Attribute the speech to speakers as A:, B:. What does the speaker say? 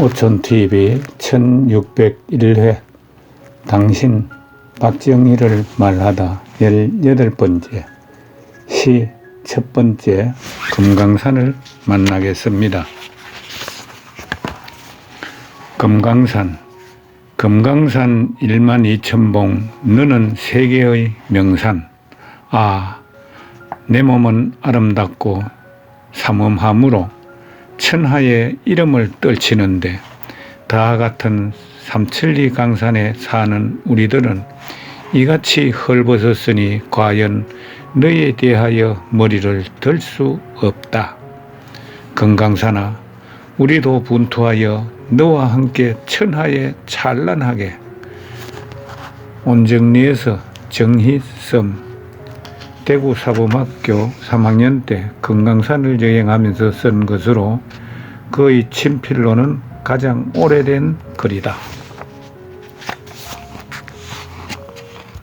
A: 오촌TV 1601회 당신 박정희를 말하다 18번째 시 첫 번째 금강산을 만나겠습니다. 금강산 금강산 1만 2천봉 너는 세계의 명산 아 내 몸은 아름답고 삼엄함으로 천하의 이름을 떨치는데 다 같은 삼천리 강산에 사는 우리들은 이같이 헐벗었으니 과연 너에 대하여 머리를 들 수 없다. 금강산아, 우리도 분투하여 너와 함께 천하에 찬란하게 온정리에서 정희섬 대구 사범학교 3학년 때 금강산을 여행하면서 쓴 것으로 그의 친필로는 가장 오래된 글이다.